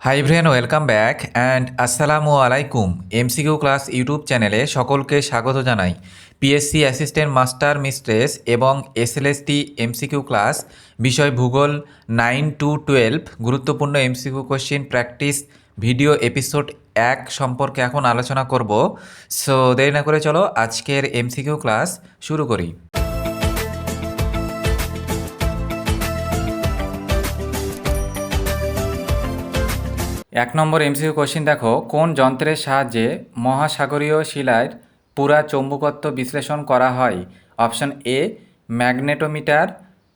Hi friend welcome back and আসসালামু আলাইকুম MCQ class YouTube চ্যানেলে সকলকে স্বাগত জানাই। পিএসসি অ্যাসিস্ট্যান্ট মাস্টার মিস্ট্রেস এবং এসএলএসটি এমসিকিউ ক্লাস বিষয় ভূগোল নাইন টু টুয়েলভ গুরুত্বপূর্ণ MCQ question practice video episode এক সম্পর্কে এখন আলোচনা করব। সো দেরি না করে চলো আজকের এমসিকিউ ক্লাস শুরু করি। এক নম্বর এমসিকিউ কোশ্চিন দেখো, কোন যন্ত্রের সাহায্যে মহাসাগরীয় শিলার পুরা চৌম্বকত্ব বিশ্লেষণ করা হয়? Option A, magnetometer,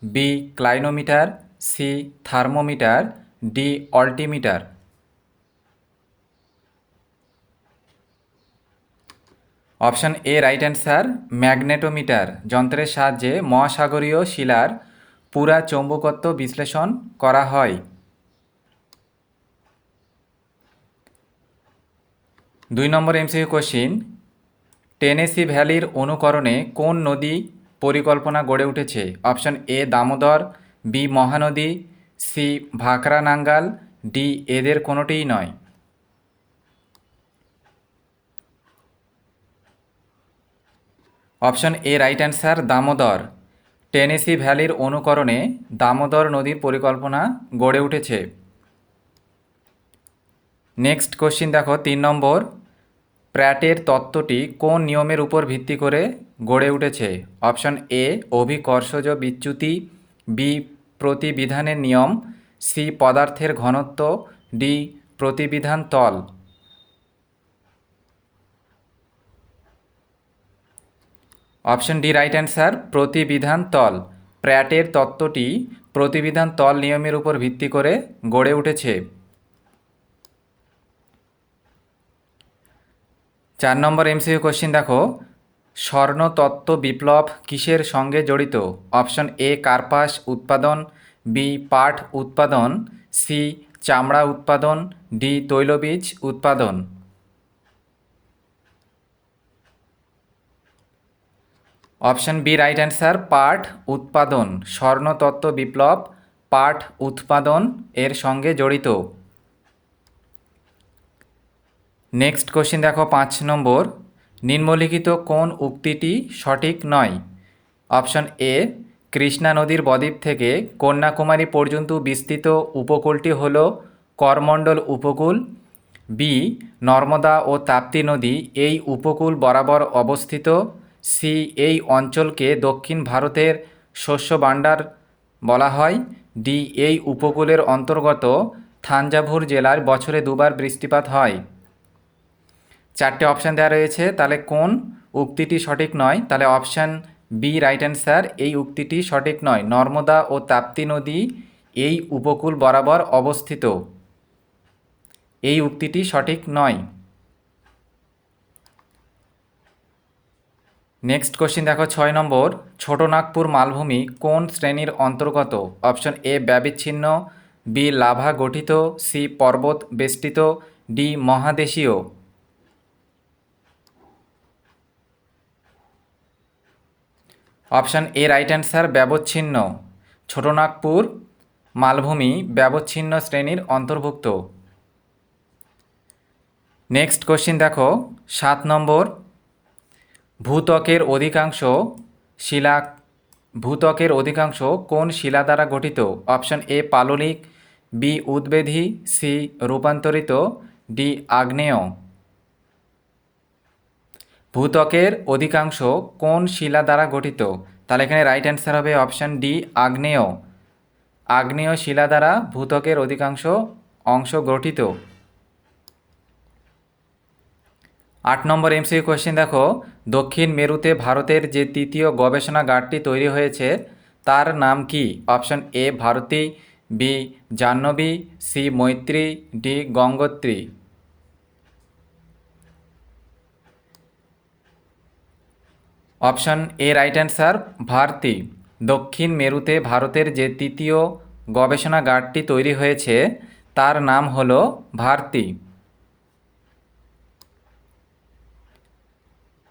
B, clinometer, C, thermometer, D, altimeter. Option A, right answer, magnetometer, যন্ত্রের সাহায্যে মহাসাগরীয় শিলার পুরা চৌম্বকত্ব বিশ্লেষণ করা হয়। দুই নম্বর এমসিকিউ কোশ্চিন টেনেসি ভ্যালির অনুকরণে কোন নদী পরিকল্পনা গড়ে উঠেছে? Option A Damodar B Mahanadi C Bhakra Nangal D এদের কোনোটিই নয়। Option A right answer Damodar. Tennessee ভ্যালির অনুকরণে দামোদর নদীর পরিকল্পনা গড়ে উঠেছে। নেক্সট কোশ্চিন দেখো, তিন নম্বর। প্র্যাটের তত্ত্বটি কোন নিয়মের উপর ভিত্তি করে গড়ে উঠেছে? অপশন এ অভিকর্ষজ বিচ্যুতি বি প্রতিবিধানের নিয়ম সি পদার্থের ঘনত্ব ডি প্রতিবিধান তল। অপশন ডি রাইট অ্যান্সার প্রতিবিধান তল। প্র্যাটের তত্ত্বটি প্রতিবিধান তল নিয়মের উপর ভিত্তি করে গড়ে উঠেছে। চার নম্বর এমসিকিউ কোশ্চিন দেখো। স্বর্ণতত্ত্ব বিপ্লব কিসের সঙ্গে জড়িত? অপশন এ কার্পাস উৎপাদন বি পাট উৎপাদন সি চামড়া উৎপাদন ডি তৈলবীজ উৎপাদন। অপশন বি রাইট অ্যান্সার পাট উৎপাদন। স্বর্ণতত্ত্ব বিপ্লব, পাট উৎপাদন এর সঙ্গে জড়িত। নেক্সট কোশ্চিন দেখো, পাঁচ নম্বর। নিম্নলিখিত কোন উক্তিটি সঠিক নয়? অপশন এ কৃষ্ণা নদীর বদ্বীপ থেকে কন্যাকুমারী পর্যন্ত বিস্তৃত উপকূলটি হল করমণ্ডল উপকূল। বি নর্মদা ও তাপ্তি নদী এই উপকূল বরাবর অবস্থিত। সি এই অঞ্চলকে দক্ষিণ ভারতের শস্য ভাণ্ডার বলা হয়। ডি এই উপকূলের অন্তর্গত থাঞ্জাভুর জেলার বছরে দুবার বৃষ্টিপাত হয়। চারটে অপশান দেওয়া রয়েছে, তাহলে কোন উক্তিটি সঠিক নয়? তাহলে অপশান বি রাইট অ্যান্সার এই উক্তিটি সঠিক নয়। নর্মদা ও তাপ্তি নদী এই উপকূল বরাবর অবস্থিত। এই উক্তিটি সঠিক নয়। নেক্সট কোশ্চিন দেখো, ছয় নম্বর। ছোটনাগপুর মালভূমি কোন শ্রেণির অন্তর্গত? অপশন এ ব্যবিচ্ছিন্ন বি লাভা গঠিত সি পর্বত বেষ্টিত ডি মহাদেশীয়। অপশান এ রাইট অ্যান্সার ব্যবচ্ছিন্ন। ছোটনাগপুর, মালভূমি, ব্যবচ্ছিন্ন শ্রেণির অন্তর্ভুক্ত। নেক্সট কোশ্চিন দেখো, সাত নম্বর। ভূত্বকের অধিকাংশ শিলা ভূত্বকের অধিকাংশ কোন শিলা দ্বারা গঠিত? অপশন এ পাললিক বি উদ্বেধী সি রূপান্তরিত ডি আগ্নেয়। ভূত্বকের অধিকাংশ কোন শিলা দ্বারা গঠিত? তাহলে এখানে রাইট অ্যান্সার হবে অপশান ডি আগ্নেয়। আগ্নেয় শিলা দ্বারা ভূত্বকের অধিকাংশ অংশ গঠিত। আট নম্বর এমসি কোয়েশ্চেন দেখো। দক্ষিণ মেরুতে ভারতের যে তৃতীয় গবেষণাগারটি তৈরি হয়েছে, তার নাম কি? Option A Bharati B Jahnavi C Maitri D Gangotri. Option A right answer Bharati. দক্ষিণ মেরুতে ভারতের যে তৃতীয় গবেষণাগারটি তৈরি হয়েছে, তার নাম হল ভারতী।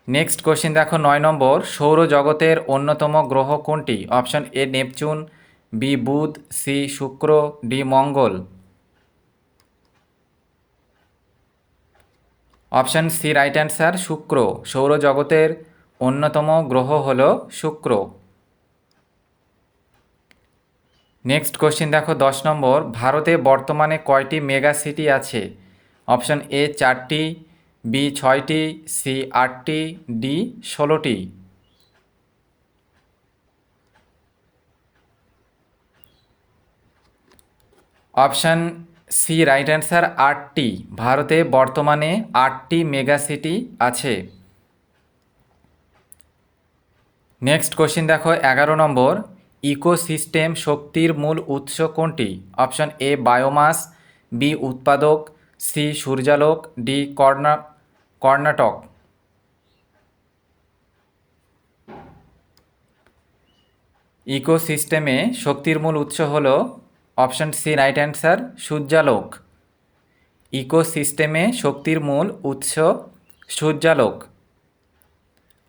নেক্সট কোশ্চেন দেখো নয় নম্বর, সৌরজগতের অন্যতম গ্রহ কোনটি? অপশন এ নেপচুন, বি বুধ, সি শুক্র, ডি মঙ্গল। অপশান সি রাইট অ্যান্সার শুক্র। সৌরজগতের অন্যতম গ্রহ হল শুক্র। নেক্সট কোশ্চেন দেখো, দশ নম্বর। ভারতে বর্তমানে কয়টি মেগা সিটি আছে? অপশান এ চারটি বি ছয়টি সি আটটি ডি ষোলোটি। অপশান সি রাইট অ্যান্সার আটটি। ভারতে বর্তমানে আটটি মেগা সিটি আছে। নেক্সট কোশ্চেন দেখো, এগারো নম্বর। ইকোসিস্টেম শক্তির মূল উৎস কোনটি? অপশন এ বায়োমাস বি উৎপাদক সি সূর্যালোক ডি কর্ণা কর্ণাটক। ইকোসিস্টেমে শক্তির মূল উৎস হল অপশন সি রাইট অ্যান্সার সূর্যালোক। ইকোসিস্টেমে শক্তির মূল উৎস সূর্যালোক।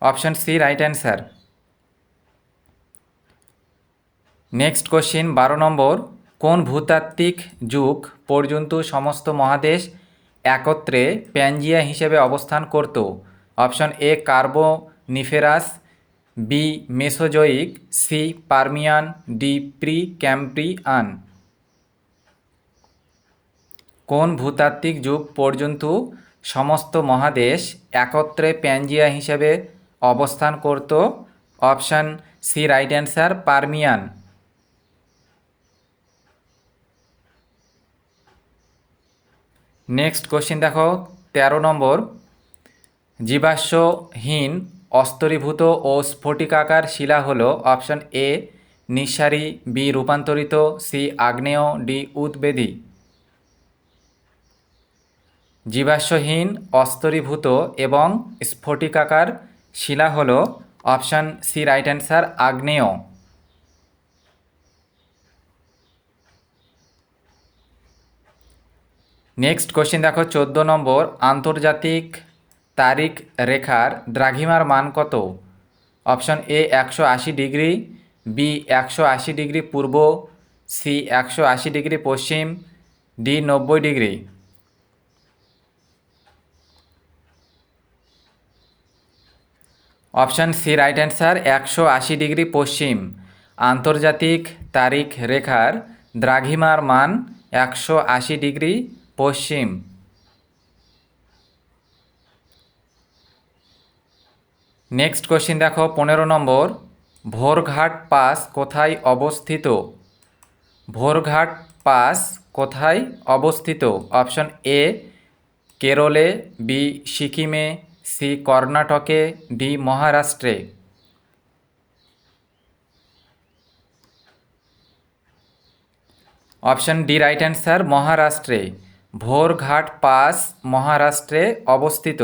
Option C right answer next question বারো নম্বর। কোন ভূতাত্ত্বিক যুগ পর্যন্ত সমস্ত মহাদেশ একত্রে প্যাঞ্জিয়া হিসেবে অবস্থান করত? Option A Carboniferous B Mesozoic C Permian D Precambrian কোন ভূতাত্ত্বিক যুগ পর্যন্ত সমস্ত মহাদেশ একত্রে প্যাঞ্জিয়া হিসেবে অবস্থান করত? Option C right answer Permian next question দেখো, তেরো নম্বর। জীবাশ্মহীন অস্তরীভূত ও স্ফটিকাকার শিলা হল অপশন এ নিঃসারী বি রূপান্তরিত সি আগ্নেয় ডি উদ্বেদী। জীবাশ্মহীন অস্তরীভূত এবং স্ফটিকাকার শিলা হল অপশান সি রাইট অ্যান্সার আগ্নেয়। নেক্সট কোশ্চেন দেখো, চোদ্দ নম্বর, আন্তর্জাতিক তারিখ রেখার দ্রাঘিমার মান কত? অপশন এ একশো আশি ডিগ্রি বি একশো আশি ডিগ্রি পূর্ব সি একশো আশি ডিগ্রি পশ্চিম ডি নব্বই degree. Option C right answer একশো আশি ডিগ্রি পশ্চিম, আন্তর্জাতিক তারিখ রেখার দ্রাঘিমার মান একশো আশি ডিগ্রি পশ্চিম। নেক্সট কোশ্চিন দেখো, পনেরো নম্বর। ভোরঘাট পাস কোথায় অবস্থিত? ভোরঘাট পাস কোথায় অবস্থিত? অপশন এ কেরলে বি সিকিমে সি কর্ণাটকে ডি মহারাষ্ট্রে। অপশন ডি রাইট অ্যান্সার মহারাষ্ট্রে। ভোরঘাট পাস মহারাষ্ট্রে অবস্থিত।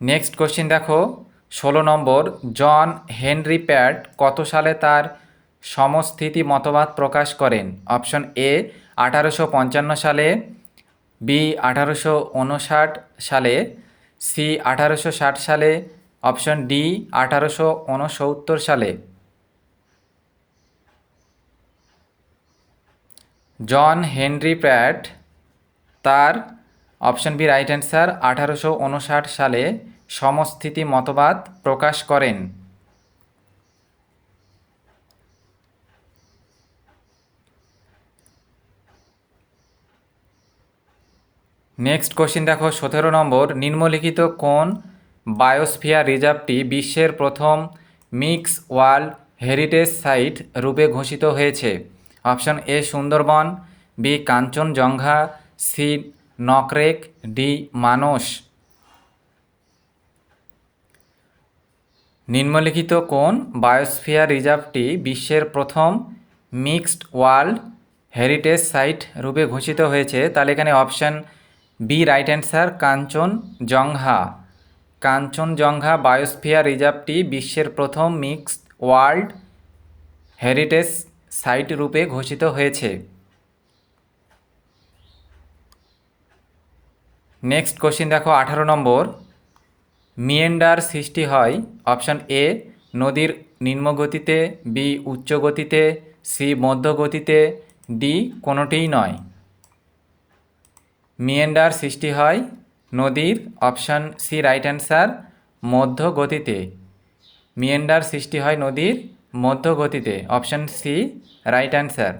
নেক্সট কোশ্চিন দেখো। ষোলো নম্বর, জন হেনরি প্যাট কত সালে তার সমস্থিতি মতবাদ প্রকাশ করেন? অপশন এ, আঠারোশো পঞ্চান্ন সালে, বি, আঠারোশো উনষাট সালে, সি, আঠারোশো ষাট সালে, অপশন ডি, আঠারোশো উনসত্তর সালে। জন হেনরি প্র্যাট তার অপশন বি রাইট অ্যান্সার আঠারোশো উনষাট সালে সমস্থিতি মতবাদ প্রকাশ করেন। নেক্সট কোশ্চিন দেখো, সতেরো নম্বর, নিম্নলিখিত কোন বায়োস্ফিয়ার রিজার্ভটি বিশ্বের প্রথম মিক্স ওয়ার্ল্ড হেরিটেজ সাইট রূপে ঘোষিত হয়েছে? Option A Sundarban, B Kanchenjunga, C Nokrek, D Manas. নিম্নলিখিত কোন বায়োস্ফিয়ার রিজার্ভটি বিশ্বের প্রথম মিক্সড ওয়ার্ল্ড হেরিটেজ সাইট রূপে ঘোষিত হয়েছে? তাহলে এখানে option B right answer Kanchenjunga. Kanchenjunga biosphere রিজার্ভটি বিশ্বের প্রথম মিক্সড ওয়ার্ল্ড হেরিটেজ সাইট রূপে ঘোষিত হয়েছে। নেক্সট কোশ্চিন দেখো, আঠারো নম্বর। মিয়েন্ডার সৃষ্টি হয় অপশান এ, নদীর নিম্নগতিতে, বি উচ্চ গতিতে সি মধ্য গতিতে ডি, কোনোটিই নয়। মিয়েন্ডার সৃষ্টি হয় নদীর অপশান সি, রাইট অ্যান্সার মধ্য গতিতে মিয়েন্ডার সৃষ্টি হয় নদীর মধ্য গতিতে option C right answer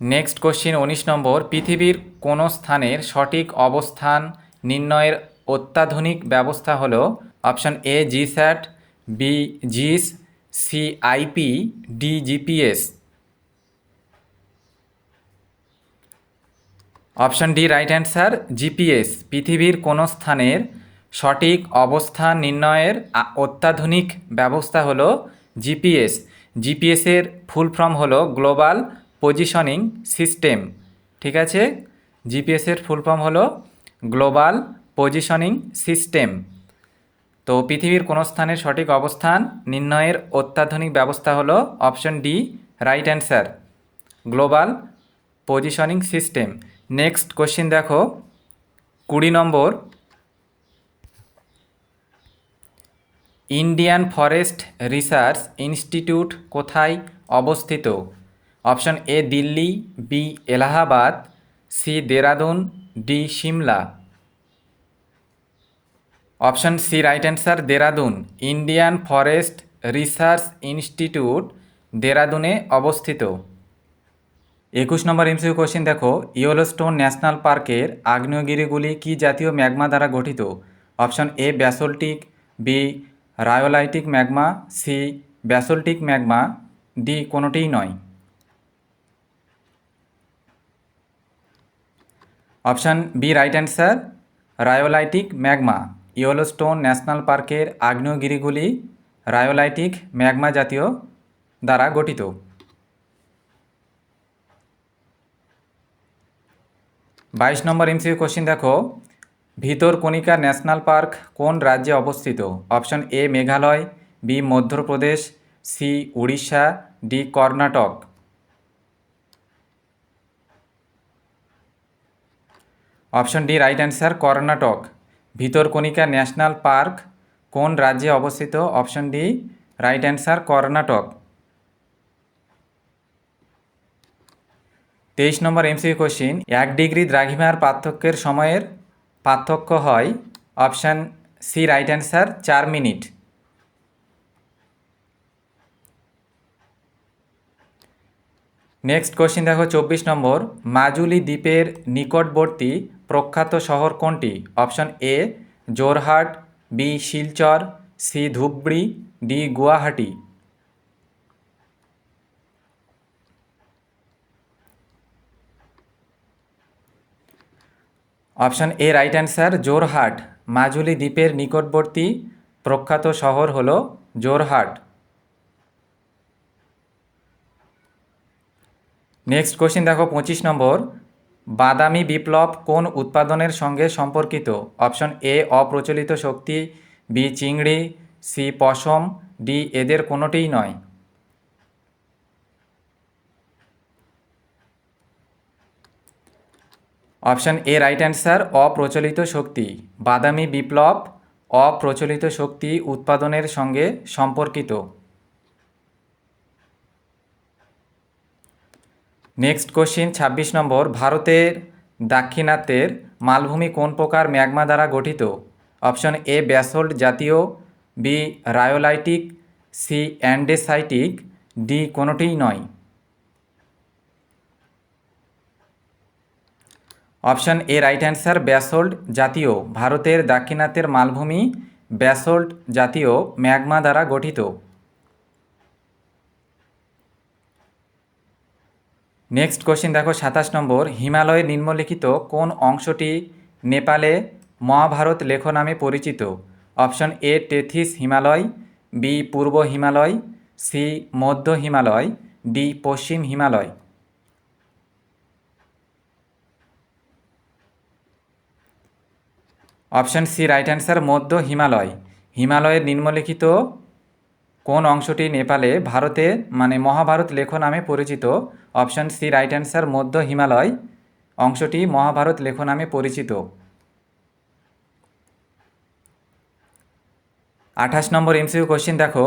next question উনিশ নম্বর, পৃথিবীর কোন স্থানের সঠিক অবস্থান নির্ণয়ের অত্যাধুনিক ব্যবস্থা হলো option A GSAT B GIS C IP D GPS option D right answer GPS পৃথিবীর কোন স্থানের সঠিক অবস্থান নির্ণয়ের অত্যাধুনিক ব্যবস্থা হলো জিপিএস। জিপিএসের ফুল ফর্ম হলো গ্লোবাল পজিশনিং সিস্টেম। ঠিক আছে? জিপিএসের ফুল ফর্ম হলো গ্লোবাল পজিশনিং সিস্টেম। তো পৃথিবীর কোন স্থানের সঠিক অবস্থান নির্ণয়ের অত্যাধুনিক ব্যবস্থা হলো option D, right answer, global positioning system. Next question দেখো। কুড়ি নম্বর ইন্ডিয়ান ফরেস্ট রিসার্চ ইনস্টিটিউট কোথায় অবস্থিত? Option A, Delhi, B, Allahabad, C, Dehradun, D, Shimla. Option C, right answer, Dehradun. Indian forest research institute দেরাদুনে অবস্থিত। একুশ নম্বর MCQ question দেখো, Yellowstone national পার্কের আগ্নেয়গিরিগুলি কি জাতীয় ম্যাগমা দ্বারা গঠিত? Option A, basaltic, B rhyolitic magma C basaltic magma D কোনোটিই নয়। Option B right answer rhyolitic magma Yellowstone national পার্কের আগ্নেয়গিরিগুলি রায়োলাইটিক ম্যাগমা জাতীয় দ্বারা গঠিত। বাইশ নম্বর এমসিকিউ কোশ্চিন দেখো। ভিতরকণিকা ন্যাশনাল পার্ক কোন রাজ্যে অবস্থিত? Option A, Meghalaya, B, Madhya Pradesh, C, Orissa, D, Karnataka. Option D, right answer, Karnataka. Bhitarkanika national park কোন রাজ্যে অবস্থিত? Option D, right answer, Karnataka. তেইশ নম্বর এমসি কোশ্চিন, এক ডিগ্রি দ্রাঘিমার পার্থক্যের সময়ের পার্থক্য হয় অপশান সি রাইট অ্যান্সার চার মিনিট। নেক্সট কোশ্চিন দেখো চব্বিশ নম্বর। মাজুলি দ্বীপের নিকটবর্তী প্রখ্যাত শহর কোনটি? Option A Jorhat B Silchar C Dhubri D Guwahati. Option A right answer Jorhat Majuli দ্বীপের নিকটবর্তী প্রখ্যাত শহর হল জোরহাট নেক্সট কোশ্চিন দেখো, পঁচিশ নম্বর। বাদামি বিপ্লব কোন উৎপাদনের সঙ্গে সম্পর্কিত? অপশন এ, অপ্রচলিত শক্তি, বি, চিংড়ি, সি, পশম, ডি, এদের কোনোটিই নয়। অপশন এ রাইট অ্যান্সার অপ্রচলিত শক্তি। বাদামি বিপ্লব, অপ্রচলিত শক্তি উৎপাদনের সঙ্গে সম্পর্কিত। নেক্সট কোশ্চিন ছাব্বিশ নম্বর, ভারতের দাক্ষিণাত্যের মালভূমি কোন প্রকার ম্যাগমা দ্বারা গঠিত? অপশন এ, ব্যাসল্ট জাতীয়, B, rhyolitic, C, andesitic, D, কোনোটিই নয়। Option A right answer basalt জাতীয়, ভারতের দাক্ষিণাত্যের মালভূমি ব্যাসল্ট জাতীয় ম্যাগমা দ্বারা গঠিত। নেক্সট কোশ্চিন দেখো সাতাশ নম্বর হিমালয়ের নিম্নলিখিত কোন অংশটি নেপালে মহাভারত লেখ নামে পরিচিত? Option A, Tethys Himalaya, B, Purba Himalaya, C, মধ্য হিমালয়, ডি, পশ্চিম Himalaya. Option C right answer মধ্য হিমালয়। হিমালয়ের নিম্নলিখিত কোন অংশটি নেপালে ভারতে মানে মহাভারত লেখ নামে পরিচিত? অপশন সি রাইট অ্যান্সার মধ্য হিমালয়। অংশটি মহাভারত লেখ নামে পরিচিত। আঠাশ নম্বর এমসিউ কোশ্চিন দেখো।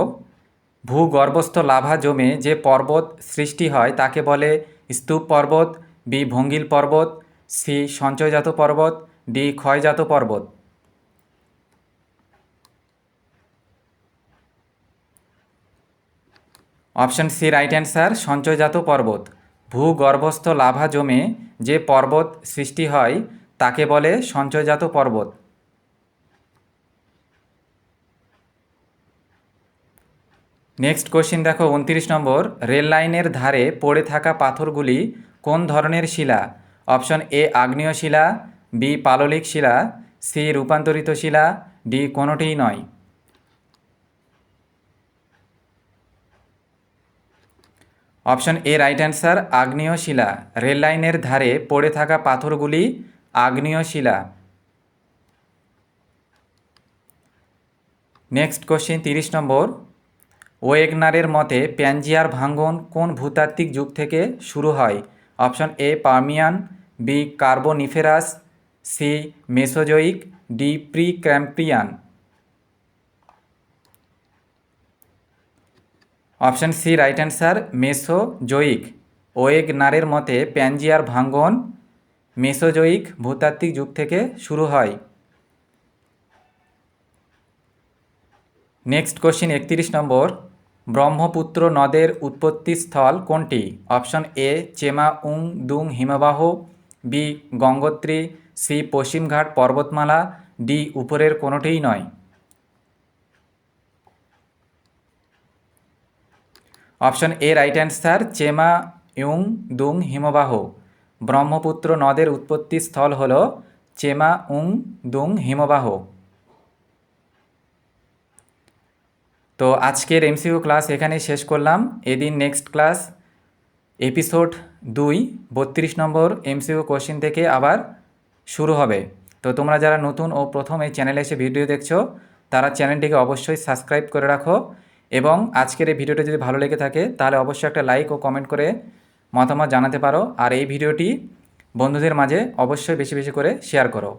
ভূগর্ভস্থ লাভা জমে যে পর্বত সৃষ্টি হয়, তাকে বলে স্তূপ পর্বত বি ভঙ্গিল পর্বত সি সঞ্চয়জাত পর্বত ডি ক্ষয়জাত পর্বত। অপশন সি রাইট অ্যান্সার সঞ্চয়জাত পর্বত। ভূগর্ভস্থ লাভা জমে যে পর্বত সৃষ্টি হয়, তাকে বলে সঞ্চয়জাত পর্বত। নেক্সট কোশ্চিন দেখো, উনত্রিশ নম্বর। রেল লাইনের ধারে পড়ে থাকা পাথরগুলি কোন ধরনের শিলা? অপশন এ, আগ্নেয় শিলা, বি, পাললিক শিলা, সি, রূপান্তরিত শিলা, ডি, কোনোটিই নয়। অপশন এ রাইট অ্যান্সার আগ্নেয় শিলা। রেল লাইনের ধারে পড়ে থাকা পাথরগুলি আগ্নেয় শিলা। নেক্সট কোশ্চেন তিরিশ নম্বর। ওয়েগনারের মতে প্যানজিয়ার ভাঙ্গন কোন ভূতাত্ত্বিক যুগ থেকে শুরু হয়? Option A, Permian, B, Carboniferous, C, Mesozoic, D Precambrian option C right answer Mesozoic ওয়েগনারের মতে প্যানজিয়ার ভাঙ্গন মেসোজোইক ভূতাত্ত্বিক যুগ থেকে শুরু হয়। নেক্সট কোশ্চিন একত্রিশ নম্বর। ব্রহ্মপুত্র নদের উৎপত্তি স্থল কোনটি? অপশন এ চেমা উং দুং, হিমবাহ, বি, গঙ্গোত্রী, সি, পশ্চিমঘাট, পর্বতমালা, ডি, উপরের কোনোটিই নয়। Option A right answer Chemayungdung হিমবাহ। ব্রহ্মপুত্র নদের উৎপত্তি স্থল হল চেমা উং দুং হিমবাহ। তো আজকের এমসিইউ ক্লাস এখানেই শেষ করলাম। এদিন নেক্সট ক্লাস এপিসোড দুই, বত্রিশ নম্বর এমসিইউ কোশ্চিন থেকে আবার শুরু হবে। তো তোমরা যারা নতুন ও প্রথম এই চ্যানেলে এসে ভিডিও দেখছ, তারা চ্যানেলটিকে অবশ্যই সাবস্ক্রাইব করে রাখো। এবং আজকের এই ভিডিওটি যদি ভালো লেগে থাকে, তাহলে অবশ্যই একটা লাইক ও কমেন্ট করে মতামত জানাতে পারো। আর এই ভিডিওটি বন্ধুদের মাঝে অবশ্যই বেশি বেশি করে শেয়ার করো।